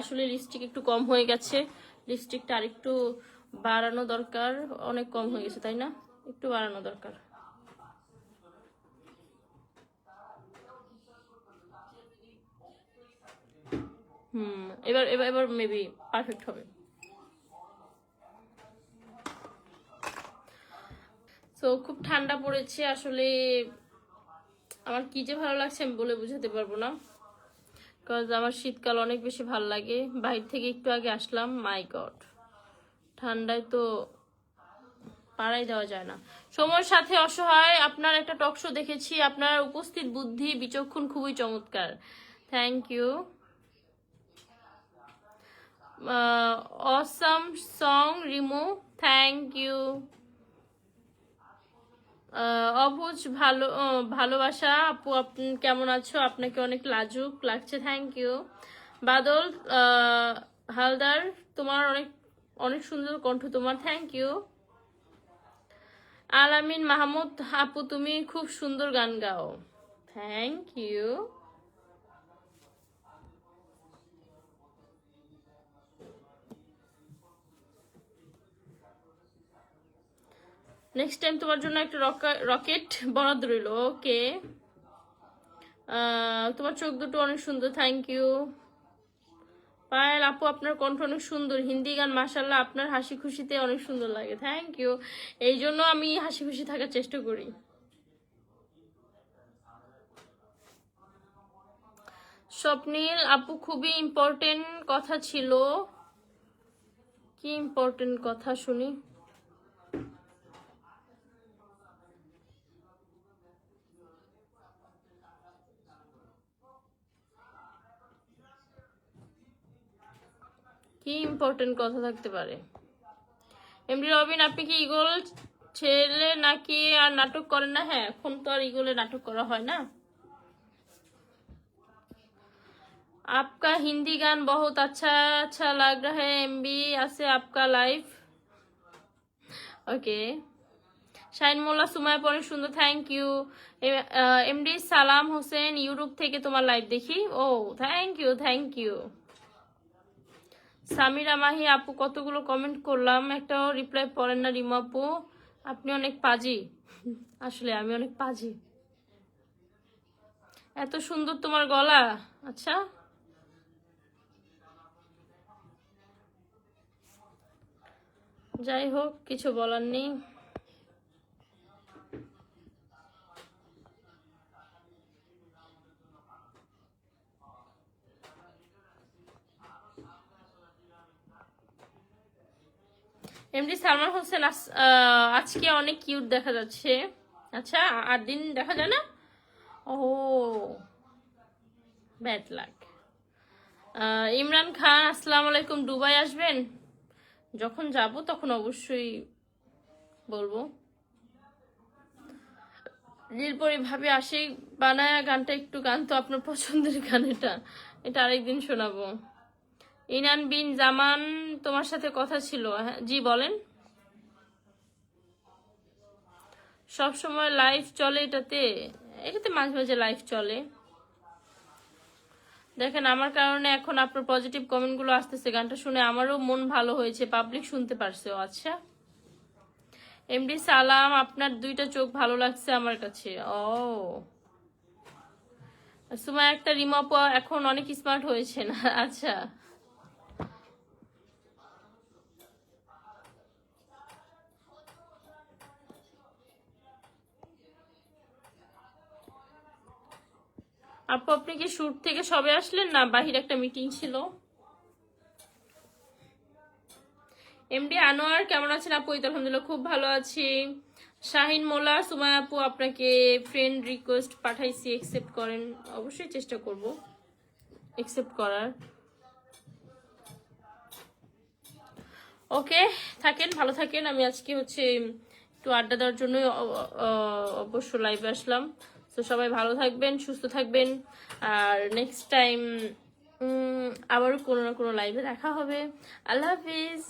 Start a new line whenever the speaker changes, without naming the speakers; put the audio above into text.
আসলে লিপস্টিক একটু কম হয়ে গেছে। লিপস্টিকটা আরেকটু বাড়ানো দরকার, অনেক কম হয়ে গেছে, তাই না? একটু বাড়ানো দরকার। হুম, এবার এবার এবার মেবি পারফেক্ট হবে। তো খুব ঠান্ডা পড়েছে, আসলে আমার কি যে ভালো লাগছে আমি বলে বোঝাতে পারব না। কারণ আমার শীতকাল অনেক বেশি ভালো লাগে। বাইরে থেকে একটু আগে আসলাম মাই গড ঠান্ডায় তো পাড়াই দেওয়া যায় না। সময়ের সাথে অসহায়, আপনার একটা টকশো দেখেছি, আপনার উপস্থিত বুদ্ধি, বিচক্ষণ খুবই চমৎকার। Thank you awesome song Rimu. Thank you Obuj, ভালো ভালোবাসা, আপু, আপনি কেমন আছো? আপনাকে অনেক লাজুক লাগছে থ্যাংক ইউ বাদল হালদার, তোমার অনেক অনেক সুন্দর কণ্ঠ তোমার থ্যাংক ইউ আলামিন মাহমুদ, আপু, তুমি খুব সুন্দর গান গাও থ্যাংক ইউ নেক্সট টাইম তোমার জন্য একটা রকেট বরাদ্দ রইল ওকে তোমার চোখ দুটো অনেক সুন্দর থ্যাংক ইউ পায়েল, আপু, আপনার কণ্ঠ অনেক সুন্দর, হিন্দি গান মাসাল্লাহ আপনার হাসি খুশিতে অনেক সুন্দর লাগে থ্যাংক ইউ এই জন্য আমি হাসি খুশি থাকার চেষ্টা করি। স্বপ্নীল, আপু, খুবই ইম্পর্টেন্ট কথা ছিল। কি ইম্পর্টেন্ট কথা শুনি? কি ইম্পর্টেন্ট কথা থাকতে পারে এমডি রবিন আপনি কি ইগল ছেলে নাকি আর নাটক করেন না হ্যাঁ এখন তো আর ইগলে নাটক করা হয় না आपका हिंदी गान बहुत अच्छा अच्छा लग रहा है एमबी ऐसे आपका लाइफ ওকে শাইন মোল্লা সুমায় পরে সুন্দর থ্যাংক ইউ এমডি সালাম হোসেন ইউটিউব থেকে তোমার লাইভ দেখি ও thank you thank you Samira Mahi, আপু, কতগুলো কমেন্ট করলাম, একটাও রিপ্লাই পড়েন না রিমা আপু। আপনি অনেক পাজি। আসলে আমি অনেক পাজি। এত সুন্দর তোমার গলা। আচ্ছা। যাই হোক, কিছু বলার নেই। এমডি সালমান হোসেন আজকে অনেক কিউট দেখা যাচ্ছে। আচ্ছা আট দিন দেখা যায় না? ও ব্যাড লাক ইমরান খান, আসসালামু আলাইকুম, দুবাই আসবেন? যখন যাব তখন অবশ্যই বলব। নীলপরি ভাবে আসে বানায়া গানটা একটু গান তো আপনার পছন্দের গান এটা। এটা আরেকদিন শোনাবো। ইনান বিন জামান তোমার সাথে কথা ছিল হ্যাঁ, জি বলেন। সব সময় লাইভ চলে এটাতে এটাতে মাঝে মাঝে লাইভ চলে। দেখেন আমার কারণে এখন আপনার পজিটিভ কমেন্টগুলো আসতেছে গানটা শুনে আমারও মন ভালো হয়েছে পাবলিক শুনতে পারছে আচ্ছা। এমডি সালাম আপনার দুইটা চোখ ভালো লাগছে আমার কাছে ও। সুমা একটা রিমপ এখন অনেক স্মার্ট হয়েছে না আচ্ছা। আপু, আপনি কি শুট থেকে সবে আসলেন? না, বাহির একটা মিটিং ছিল। এমডি আনোয়ার, কেমন আছেন আপু? তো আলহামদুলিল্লাহ, খুব ভালো আছি। শাহিন মোলা সুমায় আপু, আপনাকে ফ্রেন্ড রিকোয়েস্ট পাঠাইছি একসেপ্ট করেন। অবশ্যই চেষ্টা করব একসেপ্ট করার। ওকে, থাকেন, ভালো থাকেন। আমি আজকে হচ্ছে একটু আড্ডা দেওয়ার জন্য অবশ্য লাইভে আসলাম। তো সবাই ভালো থাকবেন, সুস্থ থাকবেন। আর নেক্সট টাইম আবারও কোনো না কোনো লাইভে দেখা হবে। আল্লাহ হাফিজ।